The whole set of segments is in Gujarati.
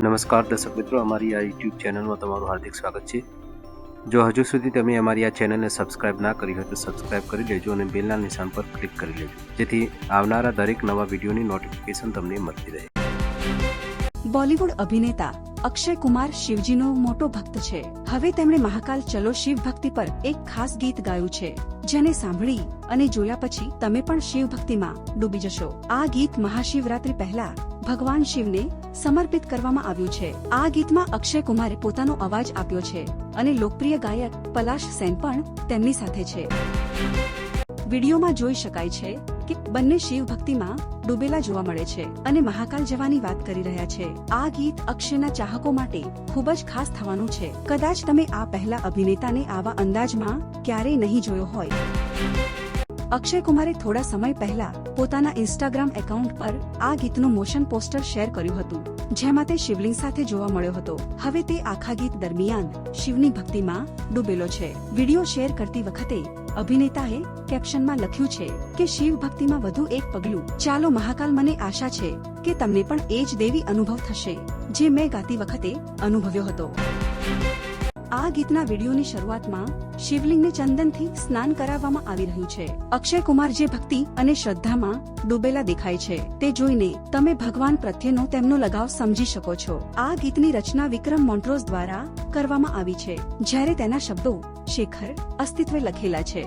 નમસ્કાર દર્શક મિત્રો, અમારી આ યુટ્યુબ ચેનલમાં તમારું હાર્દિક સ્વાગત છે. જો હજુ સુધી તમે અમારી આ ચેનલને સબસ્ક્રાઇબ ના કરી હોય તો સબસ્ક્રાઇબ કરી લેજો અને બેલના નિશાન પર ક્લિક કરી લેજો. જેથી આવનારા દરેક નવા વિડીયોની નોટિફિકેશન તમને મળતી રહે. બોલિવૂડ અભિનેતા અક્ષય કુમાર શિવજીનો મોટો ભક્ત છે. હવે તેમણે મહાકાલ ચલો શિવ ભક્તિ પર એક ખાસ ગીત ગાયું છે. જેને સાંભળી અને જોયા પછી તમે પણ શિવ ભક્તિમાં ડૂબી જશો. આ ગીત મહાશિવરાત્રી પહેલા ભગવાન શિવને સમર્પિત કરવામાં આવ્યું છે. આ ગીતમાં અક્ષય કુમારે પોતાનો અવાજ આપ્યો છે અને લોકપ્રિય ગાયક પલાશ સેન પણ તેમની સાથે છે. વિડીયોમાં જોઈ શકાય છે કે બંને શિવ ભક્તિમાં ડૂબેલા જોવા મળે છે અને મહાકાલ જવાની વાત કરી રહ્યા છે. આ ગીત અક્ષયના ચાહકો માટે ખૂબ જ ખાસ થવાનું છે. કદાચ તમે આ પહેલા અભિનેતાને આવા અંદાજમાં ક્યારેય નહીં જોયો હોય. અક્ષય કુમારે થોડા સમય પહેલા પોતાના ઇન્સ્ટાગ્રામ એકાઉન્ટ પર આ ગીતનું મોશન પોસ્ટર શેર કર્યું હતું, જેમાં તે શિવલિંગ સાથે જોવા મળ્યો હતો. હવે તે આખા ગીત દરમિયાન શિવની ભક્તિમાં ડૂબેલો છે. વીડિયો શેર કરતી વખતે અભિનેતાએ કેપ્શનમાં લખ્યું છે કે, શિવ ભક્તિમાં વધુ એક પગલું. ચાલો મહાકાલ મને આશા છે કે તમને પણ એ જ દેવી અનુભવ થશે, જે મેં ગાતી વખતે અનુભવ્યો હતો. આ ગીતના વિડીયોની શરૂઆતમાં શિવલિંગને ચંદનથી સ્નાન કરાવવામાં આવી રહ્યું છે. અક્ષય કુમાર જે ભક્તિ અને શ્રદ્ધામાં ડૂબેલા દેખાય છે, તે જોઈને તમે ભગવાન પ્રત્યેનો તેમનો લગાવ સમજી શકો છો. આ ગીતની રચના વિક્રમ મોન્ટ્રોઝ દ્વારા કરવામાં આવી છે, જ્યારે તેના શબ્દો શેખર અસ્તિત્વે લખેલા છે.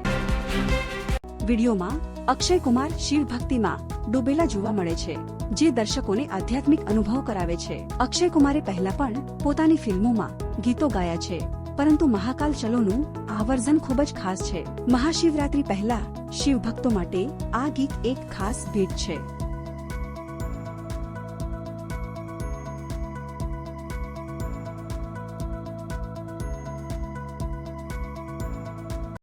વિડીયોમાં અક્ષય કુમાર શિવ ભક્તિમાં ડૂબેલા જોવા મળે છે, જે દર્શકોને આધ્યાત્મિક અનુભવ કરાવે છે. અક્ષય કુમારે પહેલા પણ પોતાની ફિલ્મોમાં ગીતો ગાયા છે, પરંતુ મહાકાલ ચલોનું આ વર્ઝન ખૂબ જ ખાસ છે. મહાશિવરાત્રી પહેલા શિવ ભક્તો માટે આ ગીત એક ખાસ ભેટ છે.